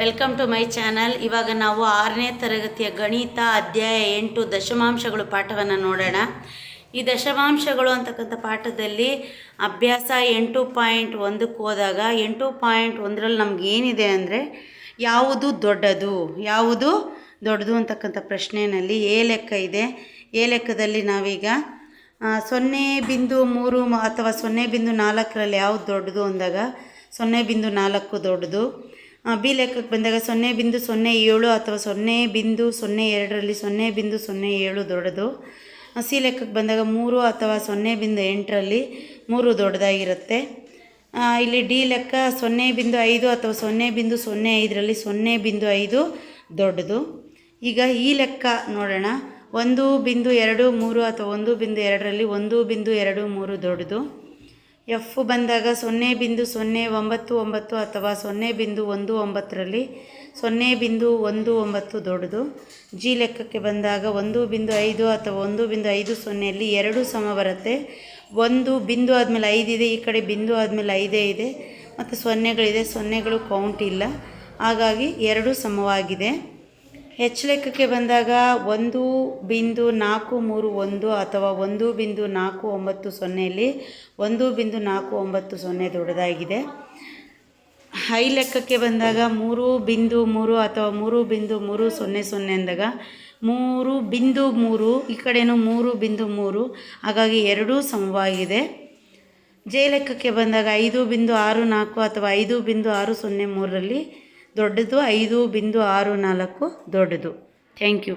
Welcome to my channel ಇವಾಗ ನಾವು ಆರನೇ ತರಗತಿಯ ಗಣಿತ ಅಧ್ಯಾಯ ಎಂಟು ದಶಮಾಂಶಗಳು ಪಾಠವನ್ನು ನೋಡೋಣ. ಈ ದಶಮಾಂಶಗಳು ಅಂತಕ್ಕಂಥ ಪಾಠದಲ್ಲಿ ಅಭ್ಯಾಸ ಎಂಟು ಪಾಯಿಂಟ್ ಒಂದಕ್ಕೆ ಹೋದಾಗ ಎಂಟು ಪಾಯಿಂಟ್ ಒಂದರಲ್ಲಿ ನಮ್ಗೆ ಏನಿದೆ ಅಂದರೆ ಯಾವುದು ದೊಡ್ಡದು? ಯಾವುದು ದೊಡ್ಡದು ಅಂತಕ್ಕಂಥ ಪ್ರಶ್ನೆಯಲ್ಲಿ ಎ ಲೆಕ್ಕ ಇದೆ. ಎ ಲೆಕ್ಕದಲ್ಲಿ ನಾವೀಗ ಸೊನ್ನೆ ಬಿಂದು ಮೂರು ಅಥವಾ ಸೊನ್ನೆ ಬಿಂದು ನಾಲ್ಕರಲ್ಲಿ ಯಾವುದು ದೊಡ್ಡದು ಅಂದಾಗ ಸೊನ್ನೆ ಬಿಂದು ನಾಲ್ಕು ದೊಡ್ಡದು. ಬಿ ಲೆಕ್ಕಕ್ಕೆ ಬಂದಾಗ ಸೊನ್ನೆ ಬಿಂದು ಸೊನ್ನೆ ಏಳು ಅಥವಾ ಸೊನ್ನೆ ಬಿಂದು ಸೊನ್ನೆ ಎರಡರಲ್ಲಿ ಸೊನ್ನೆ ಬಿಂದು ಸೊನ್ನೆ ಏಳು ದೊಡ್ಡದು. ಸಿ ಲೆಕ್ಕಕ್ಕೆ ಬಂದಾಗ ಮೂರು ಅಥವಾ ಸೊನ್ನೆ ಬಿಂದು ಎಂಟರಲ್ಲಿ ಮೂರು ದೊಡ್ಡದಾಗಿರುತ್ತೆ. ಇಲ್ಲಿ ಡಿ ಲೆಕ್ಕ ಸೊನ್ನೆ ಬಿಂದು ಐದು ಅಥವಾ ಸೊನ್ನೆ ಬಿಂದು ಸೊನ್ನೆ ಐದರಲ್ಲಿ ಸೊನ್ನೆ ಬಿಂದು ಐದು ದೊಡ್ಡದು. ಈಗ ಈ ಲೆಕ್ಕ ನೋಡೋಣ. ಒಂದು ಬಿಂದು ಎರಡು ಮೂರು ಅಥವಾ ಒಂದು ಬಿಂದು ಎರಡರಲ್ಲಿ ಒಂದು ಬಿಂದು ಎರಡು ಮೂರು ದೊಡ್ಡದು. ಎಫ್ ಬಂದಾಗ ಸೊನ್ನೆ ಬಿಂದು ಸೊನ್ನೆ ಒಂಬತ್ತು ಒಂಬತ್ತು ಅಥವಾ ಸೊನ್ನೆ ಬಿಂದು ಒಂದು ಒಂಬತ್ತರಲ್ಲಿ ಸೊನ್ನೆ ಬಿಂದು ಒಂದು ಒಂಬತ್ತು ದೊಡ್ಡದು. ಜಿ ಲೆಕ್ಕಕ್ಕೆ ಬಂದಾಗ ಒಂದು ಬಿಂದು ಐದು ಅಥವಾ ಒಂದು ಬಿಂದು ಐದು ಸೊನ್ನೆಯಲ್ಲಿ ಎರಡು ಸಮ ಬರುತ್ತೆ. ಒಂದು ಬಿಂದು ಆದಮೇಲೆ ಐದಿದೆ ಈ ಕಡೆ ಬಿಂದು ಆದಮೇಲೆ ಐದೇ ಇದೆ. ಮತ್ತು ಸೊನ್ನೆಗಳಿದೆ, ಸೊನ್ನೆಗಳು ಕೌಂಟ್ ಇಲ್ಲ. ಹಾಗಾಗಿ ಎರಡು ಸಮವಾಗಿದೆ. ಹೆಚ್ ಲೆಕ್ಕಕ್ಕೆ ಬಂದಾಗ ಒಂದು ಬಿಂದು ನಾಲ್ಕು ಮೂರು ಒಂದು ಅಥವಾ ಒಂದು ಬಿಂದು ನಾಲ್ಕು ಒಂಬತ್ತು ಸೊನ್ನೆಯಲ್ಲಿ ಒಂದು ಬಿಂದು ನಾಲ್ಕು ಒಂಬತ್ತು ಸೊನ್ನೆ ದೊಡ್ಡದಾಗಿದೆ. ಹೈ ಲೆಕ್ಕಕ್ಕೆ ಬಂದಾಗ ಮೂರು ಬಿಂದು ಮೂರು ಅಥವಾ ಮೂರು ಬಿಂದು ಮೂರು ಸೊನ್ನೆ ಸೊನ್ನೆ ಅಂದಾಗ ಮೂರು ಬಿಂದು ಮೂರು, ಈ ಕಡೆಯೂ ಮೂರು ಬಿಂದು ಮೂರು, ಹಾಗಾಗಿ ಎರಡೂ ಸಮವಾಗಿದೆ. ಜೆ ಲೆಕ್ಕಕ್ಕೆ ಬಂದಾಗ ಐದು ಬಿಂದು ಆರು ನಾಲ್ಕು ಅಥವಾ ಐದು ಬಿಂದು ಆರು ಸೊನ್ನೆ ಮೂರರಲ್ಲಿ ದೊಡ್ಡದು ಐದು ಬಿಂದು ಆರು ನಾಲ್ಕು ದೊಡ್ಡದು. Thank you